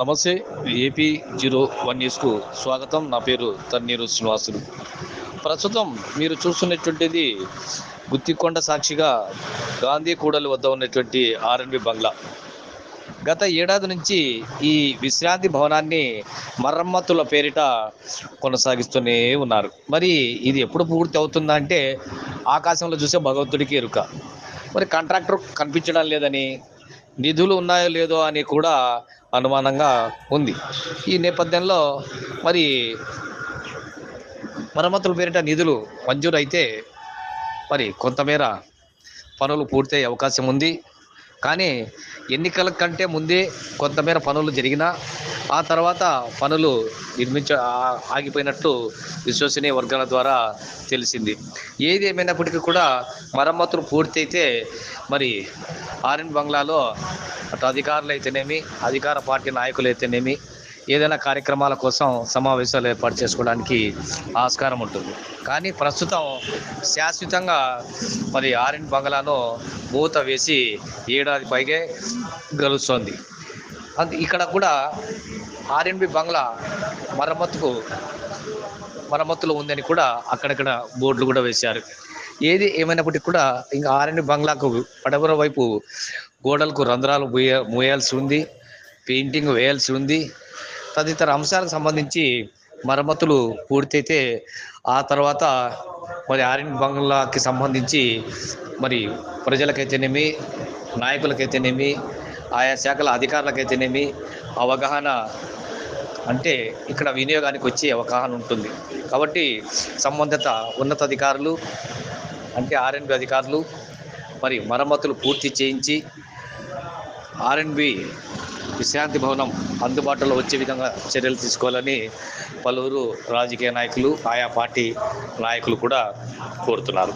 నమస్తే AP zero one న్యూస్కు స్వాగతం. నా పేరు తన్నీరు శ్రీనివాసులు. ప్రస్తుతం మీరు చూస్తున్నటువంటిది గుత్తికొండ సాక్షిగా గాంధీ కూడలి వద్ద ఉన్నటువంటి ఆర్ఎన్బి బంగ్లా. గత ఏడాది నుంచి ఈ విశ్రాంతి భవనాన్ని మరమ్మతుల పేరిట కొనసాగిస్తూనే ఉన్నారు. మరి ఇది ఎప్పుడు పూర్తి అవుతుందంటే ఆకాశంలో చూసే భగవంతుడికి ఎరుక. మరి కాంట్రాక్టర్ కనిపించడం లేదని నిధులు ఉన్నాయో లేదో అని కూడా అనుమానంగా ఉంది. ఈ నేపథ్యంలో మరి మరమ్మతుల పేరిట నిధులు మంజూరైతే మరి కొంతమేర పనులు పూర్తయ్యే అవకాశం ఉంది. కానీ ఎన్నికల కంటే ముందే కొంతమేర పనులు జరిగినా ఆ తర్వాత పనులు నిర్మించ ఆగిపోయినట్టు విశ్వసనీయ వర్గాల ద్వారా తెలిసింది. ఏది ఏమైనప్పటికీ కూడా మరమ్మతులు పూర్తయితే మరి ఆర్ఎన్ బంగ్లాలో అటు అధికారులు అయితేనేమి అధికార పార్టీ నాయకులు అయితేనేమి ఏదైనా కార్యక్రమాల కోసం సమావేశాలు ఏర్పాటు చేసుకోవడానికి ఆస్కారం ఉంటుంది. కానీ ప్రస్తుతం శాశ్వతంగా మరి ఆర్ఎన్ బంగ్లాను మూత వేసి ఏడాది పైగే గెలుస్తోంది ఇక్కడ కూడా ఆర్ఎన్బి బంగ్లా మరమ్మతుకు మరమ్మతులు ఉందని కూడా అక్కడక్కడ బోర్డులు కూడా వేశారు. ఏది ఏమైనప్పటికీ కూడా ఇంకా ఆర్ఎన్బి బంగ్లాకు పడమర వైపు గోడలకు రంధ్రాలు మూయ మూయాల్సి ఉంది పెయింటింగ్ వేయాల్సి ఉంది. తదితర అంశాలకు సంబంధించి మరమ్మతులు పూర్తయితే ఆ తర్వాత మరి ఆర్ఎన్ బంగ్లాకి సంబంధించి మరి ప్రజలకైతేనేమి నాయకులకైతేనేమి ఆయా శాఖల అధికారులకైతేనేమి అవగాహన అంటే ఇక్కడ వినియోగానికి వచ్చే అవగాహన ఉంటుంది. కాబట్టి సంబంధిత ఉన్నతాధికారులు అంటే ఆర్ఎన్బి అధికారులు మరి మరమ్మతులు పూర్తి చేయించి ఆర్ఎన్బి విశ్రాంతి భవనం అందుబాటులో వచ్చే విధంగా చర్యలు తీసుకోవాలని పలువురు రాజకీయ నాయకులు ఆయా పార్టీ నాయకులు కూడా కోరుతున్నారు.